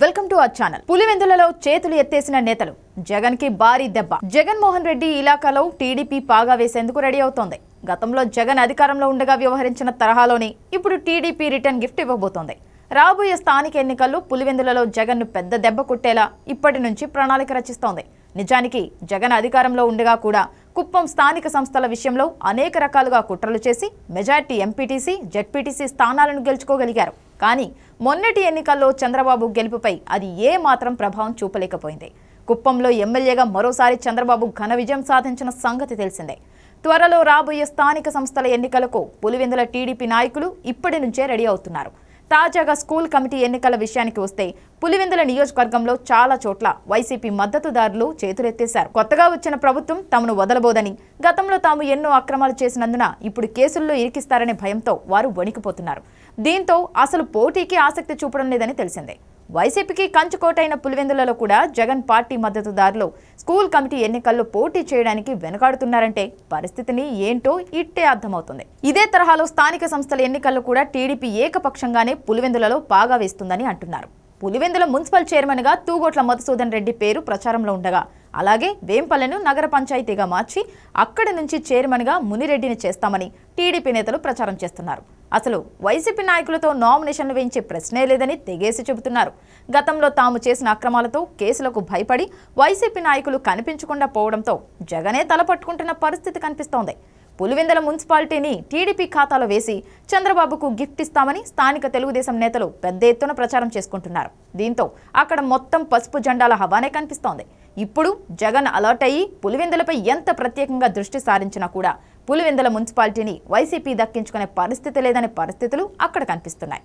Welcome to our channel. పులివెందులలో చేతులు ఎత్తేసిన నేతలు. జగన్కి భారీ దెబ్బ. జగన్మోహన్ రెడ్డి ఇలాకాలో టీడీపీ పాగా వేసేందుకు రెడీ అవుతోంది. గతంలో జగన్ అధికారంలో ఉండగా వ్యవహరించిన తరహాలోనే ఇప్పుడు టీడీపీ రిటర్న్ గిఫ్ట్ ఇవ్వబోతోంది. రాబోయే స్థానిక ఎన్నికల్లో పులివెందులలో జగన్ పెద్ద దెబ్బ కొట్టేలా ఇప్పటి నుంచి ప్రణాళిక రచిస్తోంది. నిజానికి జగన్ అధికారంలో ఉండగా కూడా కుప్పం స్థానిక సంస్థల విషయంలో అనేక రకాలుగా కుట్రలు చేసి మెజార్టీ ఎంపీటీసీ జెడ్పీటీసీ స్థానాలను గెలుచుకోగలిగారు. కానీ మొన్నటి ఎన్నికల్లో చంద్రబాబు గెలుపుపై అది ఏ మాత్రం ప్రభావం చూపలేకపోయింది. కుప్పంలో ఎమ్మెల్యేగా మరోసారి చంద్రబాబు ఘన విజయం సాధించిన సంగతి తెలిసిందే. త్వరలో రాబోయే స్థానిక సంస్థల ఎన్నికలకు పులివెందుల టీడీపీ నాయకులు ఇప్పటి నుంచే రెడీ అవుతున్నారు. తాజాగా స్కూల్ కమిటీ ఎన్నికల విషయానికి వస్తే పులివెందుల నియోజకవర్గంలో చాలా చోట్ల వైసీపీ మద్దతుదారులు చేతులెత్తేశారు. కొత్తగా వచ్చిన ప్రభుత్వం తమను వదలబోదని గతంలో తాము ఎన్నో అక్రమాలు చేసినందున ఇప్పుడు కేసుల్లో ఇరికిస్తారనే భయంతో వారు వణికిపోతున్నారు. దీంతో అసలు పోటీకి ఆసక్తి చూపడం లేదని తెలిసిందే. వైసీపీకి కంచుకోటైన పులివెందులలో కూడా జగన్ పార్టీ మద్దతుదారులు స్కూల్ కమిటీ ఎన్నికల్లో పోటీ చేయడానికి వెనుకాడుతున్నారంటే పరిస్థితిని ఏంటో ఇట్టే అర్థమవుతుంది. ఇదే తరహాలో స్థానిక సంస్థల ఎన్నికల్లో కూడా టీడీపీ ఏకపక్షంగానే పులివెందులలో పాగా వేస్తుందని అంటున్నారు. పులివెందుల మున్సిపల్ చైర్మన్గా తూగోట్ల మధుసూదన్ రెడ్డి పేరు ప్రచారంలో ఉండగా అలాగే వేంపల్లెను నగర పంచాయతీగా మార్చి అక్కడి నుంచి చైర్మన్గా మునిరెడ్డిని చేస్తామని టీడీపీ నేతలు ప్రచారం చేస్తున్నారు. అసలు వైసీపీ నాయకులతో నామినేషన్లు వేయించే ప్రశ్నే లేదని తెగేసి చెబుతున్నారు. గతంలో తాము చేసిన అక్రమాలతో కేసులకు భయపడి వైసీపీ నాయకులు కనిపించకుండా పోవడంతో జగనే తలపట్టుకుంటున్న పరిస్థితి కనిపిస్తోంది. పులివెందల మున్సిపాలిటీని టీడీపీ ఖాతాలో వేసి చంద్రబాబుకు గిఫ్ట్ ఇస్తామని స్థానిక తెలుగుదేశం నేతలు పెద్ద ఎత్తున ప్రచారం చేసుకుంటున్నారు. దీంతో అక్కడ మొత్తం పసుపు జెండాల హవానే కనిపిస్తోంది. ఇప్పుడు జగన్ అలర్ట్ అయ్యి పులివెందులపై ఎంత ప్రత్యేకంగా దృష్టి సారించినా కూడా పులివెందుల మున్సిపాలిటీని వైసీపీ దక్కించుకునే పరిస్థితి లేదనే పరిస్థితులు అక్కడ కనిపిస్తున్నాయి.